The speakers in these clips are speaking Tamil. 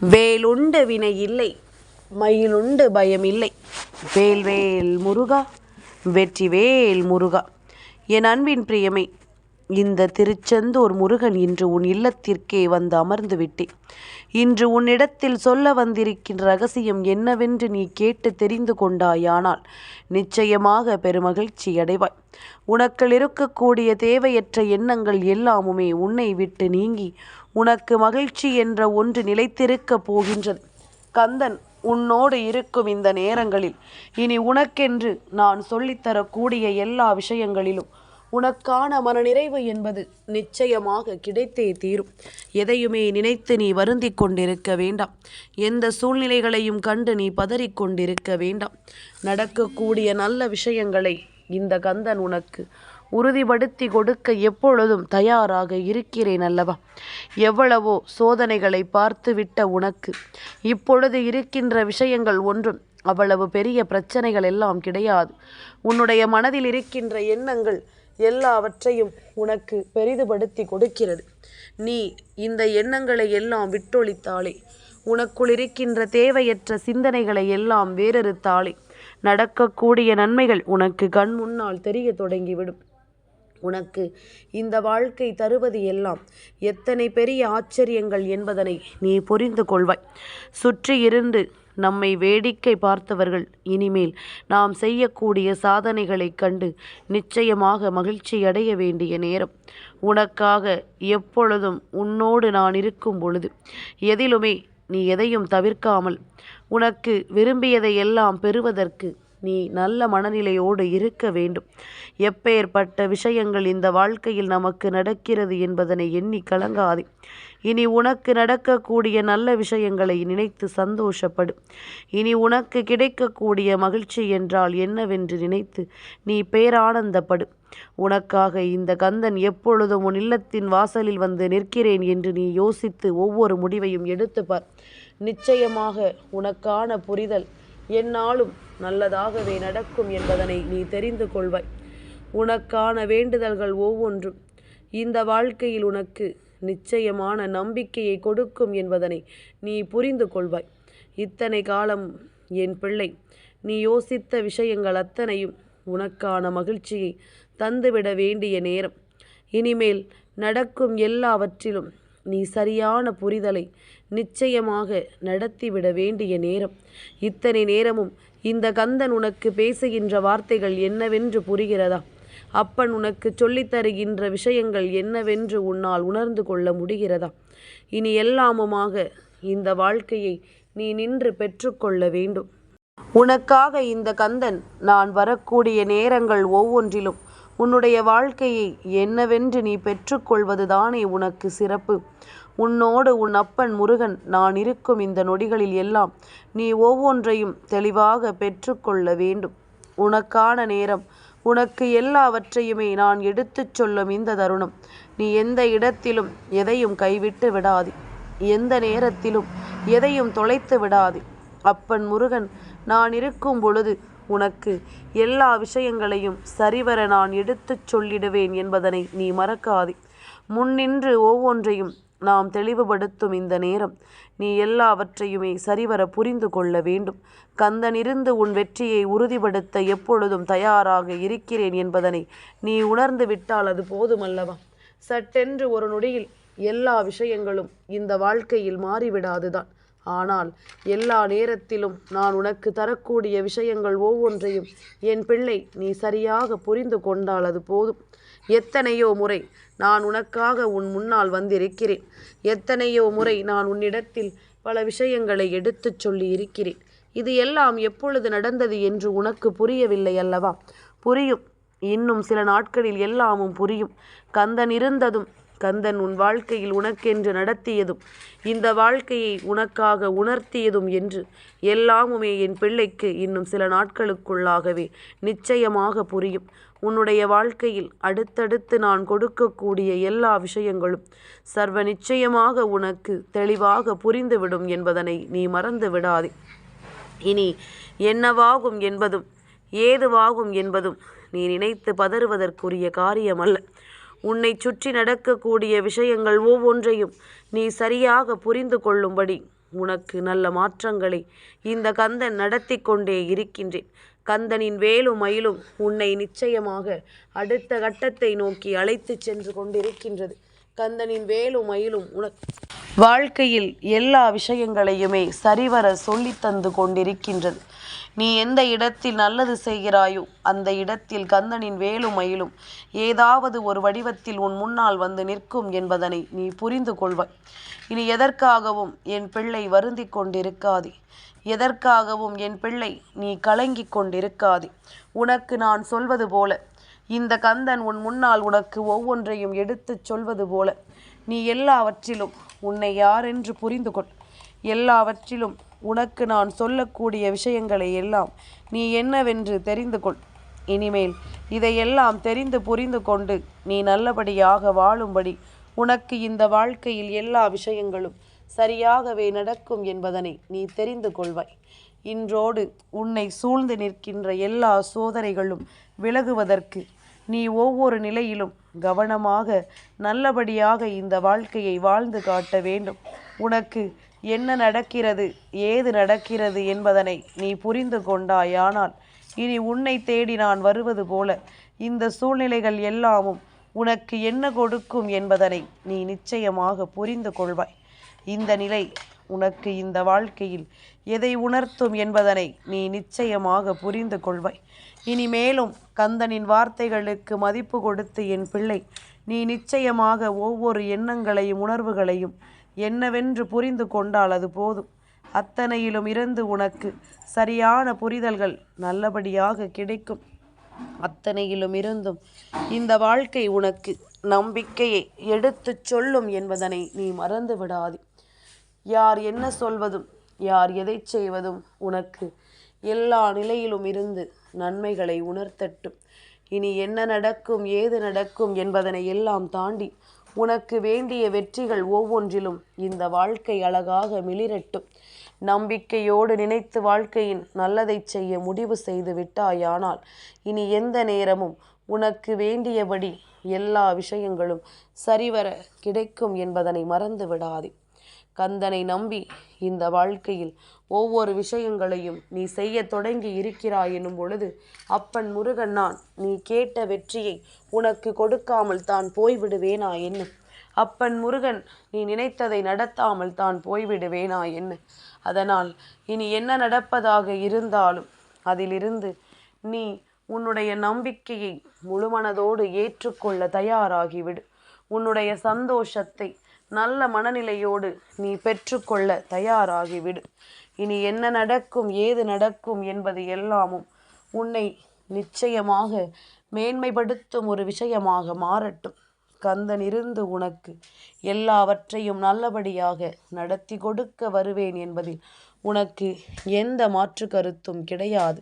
வேலுண்டு வினை இல்லை மயிலுண்டு பயம் இல்லை. வேல் வேல் முருகா வெற்றி வேல் முருகா. என் அன்பின் பிரியமை இந்த திருச்செந்தூர் முருகன் இன்று உன் இல்லத்திற்கே வந்து அமர்ந்து விட்டேன். இன்று உன்னிடத்தில் சொல்ல வந்திருக்கின்ற ரகசியம் என்னவென்று நீ கேட்டு தெரிந்து கொண்டாயானால் நிச்சயமாக பெருமகிழ்ச்சி அடைவாய். உனக்கள் இருக்கக்கூடிய தேவையற்ற எண்ணங்கள் எல்லாமுமே உன்னை விட்டு நீங்கி உனக்கு மகிழ்ச்சி என்ற ஒன்று நிலைத்திருக்கப் போகின்றது. கந்தன் உன்னோடு இருக்கும் இந்த நேரங்களில் இனி உனக்கென்று நான் சொல்லித்தரக்கூடிய எல்லா விஷயங்களிலும் உனக்கான மனநிறைவு என்பது நிச்சயமாக கிடைத்தே தீரும். எதையுமே நினைத்து நீ வருந்திக் கொண்டிருக்க வேண்டாம். எந்த சூழ்நிலைகளையும் கண்டு நீ பதறிக் கொண்டிருக்க வேண்டாம். நடக்கக்கூடிய நல்ல விஷயங்களை இந்த கந்தன் உனக்கு உறுதிப்படுத்தி கொடுக்க எப்பொழுதும் தயாராக இருக்கிறேன் அல்லவா? எவ்வளவோ சோதனைகளை பார்த்துவிட்ட உனக்கு. இப்பொழுது இருக்கின்ற விஷயங்கள் ஒன்றும் அவ்வளவு பெரிய பிரச்சனைகள் எல்லாம் கிடையாது. உன்னுடைய மனதில் இருக்கின்ற எண்ணங்கள் எல்லாவற்றையும் உனக்கு பெரிதுபடுத்தி கொடுக்கிறது. நீ இந்த எண்ணங்களை எல்லாம் விட்டொழித்தாலே உனக்குள் இருக்கின்ற தேவையற்ற சிந்தனைகளை எல்லாம் வேறறுத்தாலே நடக்கக்கூடிய நன்மைகள் உனக்கு கண் முன்னால் தெரிய தொடங்கிவிடும். உனக்கு இந்த வாழ்க்கை தருவது எல்லாம் எத்தனை பெரிய ஆச்சரியங்கள் என்பதனை நீ புரிந்து கொள்வாய். சுற்றி இருந்து நம்மை வேடிக்கை பார்த்தவர்கள் இனிமேல் நாம் செய்யக்கூடிய சாதனைகளைக் கண்டு நிச்சயமாக மகிழ்ச்சி அடைய வேண்டிய நேரம். உனக்காக எப்பொழுதும் உன்னோடு நான் இருக்கும் பொழுது எதிலுமே நீ எதையும் தவிர்க்காமல் உனக்கு விரும்பியதை எல்லாம் பெறுவதற்கு நீ நல்ல மனநிலையோடு இருக்க வேண்டும். எப்பேற்பட்ட விஷயங்கள் இந்த வாழ்க்கையில் நமக்கு நடக்கிறது என்பதனை எண்ணி கலங்காதே. இனி உனக்கு நடக்கக்கூடிய நல்ல விஷயங்களை நினைத்து சந்தோஷப்படு. இனி உனக்கு கிடைக்கக்கூடிய மகிழ்ச்சி என்றால் என்னவென்று நினைத்து நீ பேரானந்தப்படு. உனக்காக இந்த கந்தன் எப்பொழுதும் உன் இல்லத்தின் வாசலில் வந்து நிற்கிறேன் என்று நீ யோசித்து ஒவ்வொரு முடிவையும் எடுத்துப்பார். நிச்சயமாக உனக்கான புரிதல் என்னாலும் நல்லதாகவே நடக்கும் என்பதனை நீ தெரிந்து கொள்வாய். உனக்கான வேண்டுதல்கள் ஒவ்வொன்றும் இந்த வாழ்க்கையில் உனக்கு நிச்சயமான நம்பிக்கையை கொடுக்கும் என்பதனை நீ புரிந்து கொள்வாய். இத்தனை காலம் என் பிள்ளை நீ யோசித்த விஷயங்கள் அத்தனையும் உனக்கான மகிழ்ச்சியை தந்துவிட வேண்டிய நேரம். இனிமேல் நடக்கும் எல்லாவற்றிலும் நீ சரியான புரிதலை நிச்சயமாக நடத்திவிட வேண்டிய நேரம். இத்தனை நேரமும் இந்த கந்தன் உனக்கு பேசுகின்ற வார்த்தைகள் என்னவென்று புரிகிறதா? அப்பன் உனக்கு சொல்லித் தருகின்ற விஷயங்கள் என்னவென்று உன்னால் உணர்ந்து கொள்ள முடிகிறதா? இனி எல்லாமுமாக இந்த வாழ்க்கையை நீ நின்று பெற்றுக்கொள்ள வேண்டும். உனக்காக இந்த கந்தன் நான் வரக்கூடிய நேரங்கள் ஒவ்வொன்றிலும் உன்னுடைய வாழ்க்கையை என்னவென்று நீ பெற்றுக்கொள்வதுதானே உனக்கு சிறப்பு. உன்னோடு உன் அப்பன் முருகன் நான் இருக்கும் இந்த நொடிகளில் எல்லாம் நீ ஒவ்வொன்றையும் தெளிவாக பெற்றுக்கொள்ள வேண்டும். உனக்கான நேரம் உனக்கு எல்லாவற்றையுமே நான் எடுத்துச் சொல்லும் இந்த தருணம். நீ எந்த இடத்திலும் எதையும் கைவிட்டு விடாதே. எந்த நேரத்திலும் எதையும் தொலைத்து விடாதே. அப்பன் முருகன் நான் இருக்கும் பொழுது உனக்கு எல்லா விஷயங்களையும் சரிவர நான் எடுத்துச் சொல்லிடுவேன் என்பதனை நீ மறக்காதே. முன்னின்று ஒவ்வொன்றையும் நாம் தெளிவுபடுத்தும் இந்த நேரம் நீ எல்லாவற்றையுமே சரிவர புரிந்து கொள்ள வேண்டும். கந்தனிருந்து உன் வெற்றியை உறுதிப்படுத்த எப்பொழுதும் தயாராக இருக்கிறேன் என்பதனை நீ உணர்ந்து விட்டால் அது போதுமல்லவா? சட்டென்று ஒரு நொடியில் எல்லா விஷயங்களும் இந்த வாழ்க்கையில் மாறிவிடாதுதான். ஆனால் எல்லா நேரத்திலும் நான் உனக்கு தரக்கூடிய விஷயங்கள் ஒவ்வொன்றையும் என் பிள்ளை நீ சரியாக புரிந்து கொண்டால் அது போதும். எத்தனையோ முறை நான் உனக்காக உன் முன்னால் வந்திருக்கிறேன். எத்தனையோ முறை நான் உன்னிடத்தில் பல விஷயங்களை எடுத்துச் சொல்லி இருக்கிறேன். இது எல்லாம் எப்பொழுது நடந்தது என்று உனக்கு புரியவில்லை அல்லவா? புரியும். இன்னும் சில நாட்களில் எல்லாமும் புரியும். கந்தன் இருந்ததும் கந்தன் உன் வாழ்க்கையில் உனக்கென்று நடத்தியதும் இந்த வாழ்க்கையை உனக்காக உணர்த்தியதும் என்று. எல்லாமுமே என் பிள்ளைக்கு இன்னும் சில நாட்களுக்குள்ளாகவே நிச்சயமாக புரியும். உன்னுடைய வாழ்க்கையில் அடுத்தடுத்து நான் கொடுக்கக்கூடிய எல்லா விஷயங்களும் சர்வ நிச்சயமாக உனக்கு தெளிவாக புரிந்துவிடும் என்பதனை நீ மறந்து விடாதே. இனி என்னவாகும் என்பதும் ஏதுவாகும் என்பதும் நீ நினைத்து பதறுவதற்குரிய காரியமல்ல. உன்னை சுற்றி நடக்கக்கூடிய விஷயங்கள் ஒவ்வொன்றையும் நீ சரியாக புரிந்து கொள்ளும்படி உனக்கு நல்ல மாற்றங்களை இந்த கந்தன் நடத்தி கொண்டே இருக்கின்றேன். கந்தனின் வேலும் மயிலும் உன்னை நிச்சயமாக அடுத்த கட்டத்தை நோக்கி அழைத்து சென்று கொண்டிருக்கின்றது. கந்தனின் வேலும் மயிலும் உனக்கு வாழ்க்கையில் எல்லா விஷயங்களையுமே சரிவர சொல்லி தந்து கொண்டிருக்கின்றது. நீ எந்த இடத்தில் நல்லது செய்கிறாயோ அந்த இடத்தில் கந்தனின் வேலும் மயிலும். ஏதாவது ஒரு வடிவத்தில் உன் முன்னால் வந்து நிற்கும் என்பதனை நீ புரிந்து கொள்வாய். இனி எதற்காகவும் என் பிள்ளை வருந்தி கொண்டிருக்காதே? எதற்காகவும் என் பிள்ளை நீ கலங்கி கொண்டிருக்காதே? உனக்கு நான் சொல்வது போல இந்த கந்தன் உன் முன்னால் உனக்கு ஒவ்வொன்றையும் எடுத்துச் சொல்வது போல நீ எல்லாவற்றிலும் உன்னை யாரென்று புரிந்து கொள். எல்லாவற்றிலும் உனக்கு நான் சொல்லக்கூடிய விஷயங்களை எல்லாம் நீ என்னவென்று தெரிந்து கொள். இனிமேல் இதையெல்லாம் தெரிந்து புரிந்து கொண்டு நீ நல்லபடியாக வாழும்படி உனக்கு இந்த வாழ்க்கையில் எல்லா விஷயங்களும் சரியாகவே நடக்கும் என்பதனை நீ தெரிந்து கொள்வாய். இன்றோடு உன்னை சூழ்ந்து நிற்கின்ற எல்லா சோதனைகளும் விலகுவதற்கு நீ ஒவ்வொரு நிலையிலும் கவனமாக நல்லபடியாக இந்த வாழ்க்கையை வாழ்ந்து காட்ட வேண்டும். உனக்கு என்ன நடக்கிறது ஏது நடக்கிறது என்பதனை நீ புரிந்து கொண்டாயானால் இனி உன்னை தேடி நான் வருவது போல இந்த சூழ்நிலைகள் எல்லாமும் உனக்கு என்ன கொடுக்கும் என்பதனை நீ நிச்சயமாக புரிந்து கொள்வாய். இந்த நிலை உனக்கு இந்த வாழ்க்கையில் எதை உணர்த்தும் என்பதனை நீ நிச்சயமாக புரிந்து கொள்வாய். இனிமேலும் கந்தனின் வார்த்தைகளுக்கு மதிப்பு கொடுத்து என் பிள்ளை நீ நிச்சயமாக ஒவ்வொரு எண்ணங்களையும் உணர்வுகளையும் என்னவென்று புரிந்து கொண்டால் அது போதும். அத்தனையிலும் இருந்து உனக்கு சரியான புரிதல்கள் நல்லபடியாக கிடைக்கும். அத்தனையிலும் இருந்தும் இந்த வாழ்க்கை உனக்கு நம்பிக்கையை எடுத்துச் சொல்லும் என்பதனை நீ மறந்து விடாதே. யார் என்ன சொல்வதும் யார் எதை செய்வதும் உனக்கு எல்லா நிலையிலும் இருந்து நன்மைகளை உணர்த்தட்டும். இனி என்ன நடக்கும் ஏது நடக்கும் என்பதனை எல்லாம் தாண்டி உனக்கு வேண்டிய வெற்றிகள் ஒவ்வொன்றிலும் இந்த வாழ்க்கை அழகாக மிளிரட்டும். நம்பிக்கையோடு நினைத்து வாழ்க்கையின் நல்லதை செய்ய முடிவு செய்து விட்டாயானால் இனி எந்த நேரமும் உனக்கு வேண்டியபடி எல்லா விஷயங்களும் சரிவர கிடைக்கும் என்பதனை மறந்து விடாதே. கந்தனை நம்பி இந்த வாழ்க்கையில் ஒவ்வொரு விஷயங்களையும் நீ செய்ய தொடங்கி இருக்கிறாய் எனும் பொழுது அப்பன் முருகன் நான் நீ கேட்ட வெற்றியை உனக்கு கொடுக்காமல் தான் போய்விடுவேனா என்ன? அப்பன் முருகன் நீ நினைத்ததை நடத்தாமல் தான் போய்விடுவேனா என்ன? அதனால் இனி என்ன நடப்பதாக இருந்தாலும் அதிலிருந்து நீ உன்னுடைய நம்பிக்கையை முழுமனதோடு ஏற்றுக்கொள்ள தயாராகிவிடு. உன்னுடைய சந்தோஷத்தை நல்ல மனநிலையோடு நீ பெற்றுக்கொள்ள தயாராகிவிடு. இனி என்ன நடக்கும் ஏது நடக்கும் என்பது எல்லாமும் உன்னை நிச்சயமாக மேன்மைப்படுத்தும் ஒரு விஷயமாக மாறட்டும். கந்தன் இருந்து உனக்கு எல்லாவற்றையும் நல்லபடியாக நடத்தி கொடுக்க வருவேன் என்பதில் உனக்கு எந்த மாற்று கருத்தும் கிடையாது.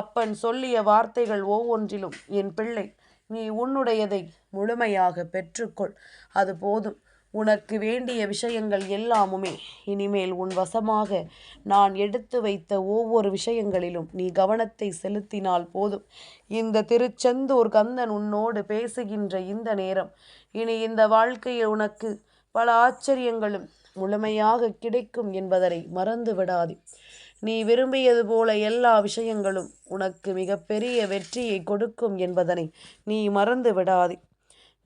அப்பன் சொல்லிய வார்த்தைகள் ஒவ்வொன்றிலும் என் பிள்ளை நீ உன்னுடையதை முழுமையாக பெற்றுக்கொள். அது போதும். உனக்கு வேண்டிய விஷயங்கள் எல்லாமுமே இனிமேல் உன் வசமாக நான் எடுத்து வைத்த ஒவ்வொரு விஷயங்களிலும் நீ கவனத்தை செலுத்தினால் போதும். இந்த திருச்செந்தூர் கந்தன் உன்னோடு பேசுகின்ற இந்த நேரம் இனி இந்த வாழ்க்கையில் உனக்கு பல ஆச்சரியங்களும் முழுமையாக கிடைக்கும் என்பதனை மறந்து விடாதே. நீ விரும்பியது போல எல்லா விஷயங்களும் உனக்கு மிகப்பெரிய வெற்றியை கொடுக்கும் என்பதனை நீ மறந்து விடாதே.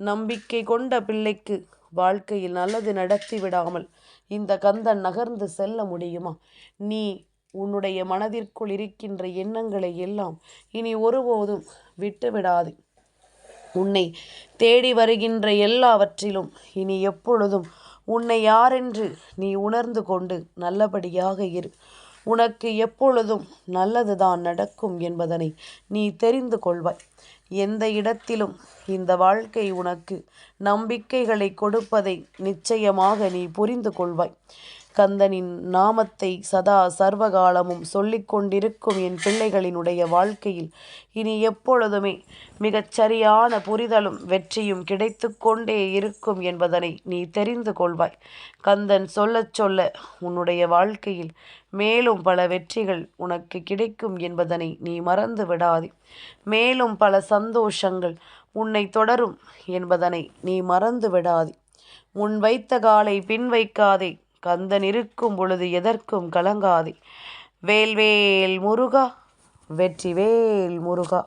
நம்பிக்கை கொண்ட பிள்ளைக்கு வாழ்க்கையில் நல்லது நடத்தி விடாமல் இந்த கந்தன் நகர்ந்து செல்ல முடியுமா? நீ உன்னுடைய மனதிற்குள் இருக்கின்ற எண்ணங்களை எல்லாம் இனி ஒருபோதும் விட்டுவிடாது. உன்னை தேடி வருகின்ற எல்லாவற்றிலும் இனி எப்பொழுதும் உன்னை யாரென்று நீ உணர்ந்து கொண்டு நல்லபடியாக இரு. உனக்கு எப்பொழுதும் நல்லதுதான் நடக்கும் என்பதனை நீ தெரிந்து கொள்வாய். எந்த இடத்திலும் இந்த வாழ்க்கை உனக்கு நம்பிக்கைகளை கொடுப்பதை நிச்சயமாக நீ புரிந்து கொள்வாய். கந்தனின் நாமத்தை சதா சர்வகாலமும் சொல்லிக்கொண்டிருக்கும் என் பிள்ளைகளினுடைய வாழ்க்கையில் இனி எப்பொழுதுமே மிகச் சரியான புரிதலும் வெற்றியும் கிடைத்து கொண்டே இருக்கும் என்பதனை நீ தெரிந்து கொள்வாய். கந்தன் சொல்லச் சொல்ல உன்னுடைய வாழ்க்கையில் மேலும் பல வெற்றிகள் உனக்கு கிடைக்கும் என்பதனை நீ மறந்து விடாதே. மேலும் பல சந்தோஷங்கள் உன்னை தொடரும் என்பதனை நீ மறந்து விடாதே. முன் வைத்த காலை பின் வைக்காதே. கந்தன் இருக்கும் பொழுது எதற்கும் கலங்காதே. வேல்வேல் முருகா வெற்றிவேல் முருகா.